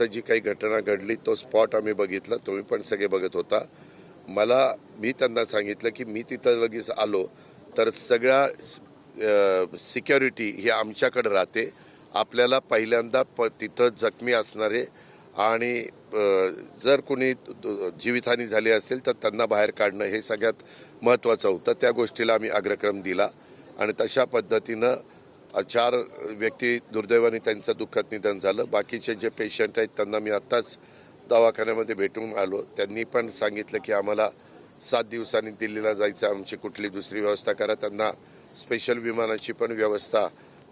आता जी काही घटना घडली तो स्पॉट आम्ही बघितला. तुम्ही पण सगळे बघत होता. मला मी त्यांना सांगितलं की मी तिथं लगेच आलो. तर सगळ्या सिक्युरिटी ही आमच्याकडे राहते. आपल्याला पहिल्यांदा प तिथं जखमी असणारे आणि जर कोणी जीवितहानी झाली असेल तर त्यांना बाहेर काढणं हे सगळ्यात महत्त्वाचं होतं. त्या गोष्टीला आम्ही अग्रक्रम दिला. आणि तशा पद्धतीनं चार व्यक्ती दुर्दैवाने त्यांचं दुःखद निधन झालं. बाकीचे जे पेशंट आहेत त्यांना मी आत्ताच दवाखान्यामध्ये भेटून आलो. त्यांनी पण सांगितलं की आम्हाला सात दिवसांनी दिल्लीला जायचं आमची कुठली दुसरी व्यवस्था करा. त्यांना स्पेशल विमानाची पण व्यवस्था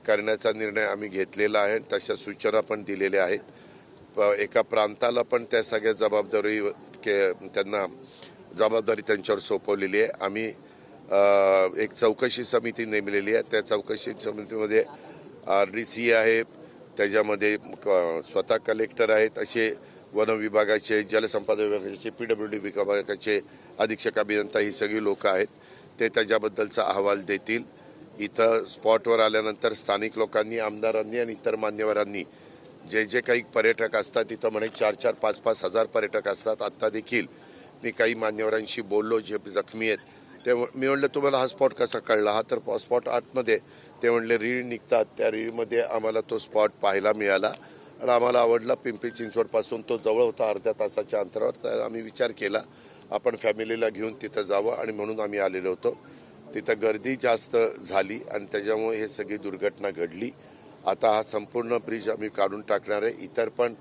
करण्याचा निर्णय आम्ही घेतलेला आहे. तशा सूचना पण दिलेल्या आहेत. एका प्रांताला पण त्या सगळ्या जबाबदारी के त्यांना जबाबदारी त्यांच्यावर सोपवलेली आहे. आम्ही एक चौकशी समिती नेमलेली आहे. त्या चौकशी समितीमध्ये आर डी सी आहे. त्याच्यामध्ये क- स्वतः कलेक्टर आहेत. असे वन विभागाचे जलसंपदा विभागाचे पी डब्ल्यू डी विभागाचे अधीक्षक अभियंता ही सगळी लोक आहेत. ते त्याच्याबद्दलचा अहवाल देतील. इथं स्पॉटवर आल्यानंतर स्थानिक लोकांनी आमदारांनी आणि इतर मान्यवरांनी जे जे काही पर्यटक असतात तिथं म्हणे चार चार पाच पाच हजार पर्यटक असतात. आत्ता देखील मी काही मान्यवरांशी बोललो जे जखमी आहेत. ते मी म्हणलं तुम्हाला हा स्पॉट कसा कळला? हा तर स्पॉट आतमध्ये. ते म्हणले रीळ निघतात. त्या रीळमध्ये आम्हाला तो स्पॉट पाहायला मिळाला. आणि आम्हाला आवडला पिंपरी चिंचवडपासून. तो जवळ होता अर्ध्या तासाच्या अंतरावर. तर आम्ही विचार केला आपण फॅमिलीला घेऊन तिथं जावं. आणि म्हणून आम्ही आलेलो होतो. तिथं गर्दी जास्त झाली आणि त्याच्यामुळे हे सगळी दुर्घटना घडली. आता हा संपूर्ण ब्रिज आम्ही काढून टाकणार आहे. इतर पण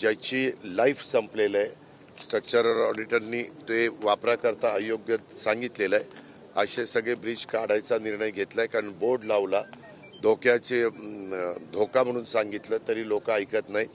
ज्याची लाईफ संपलेलं आहे स्ट्रक्चरल ऑडिटरनी ते वापराकरता अयोग्य सांगितलेलं आहे. असे सगळे ब्रिज काढायचा निर्णय घेतला आहे कारण बोर्ड लावला. धोक्याचे धोका म्हणून सांगितलं. तरी लोक ऐकत नाहीत.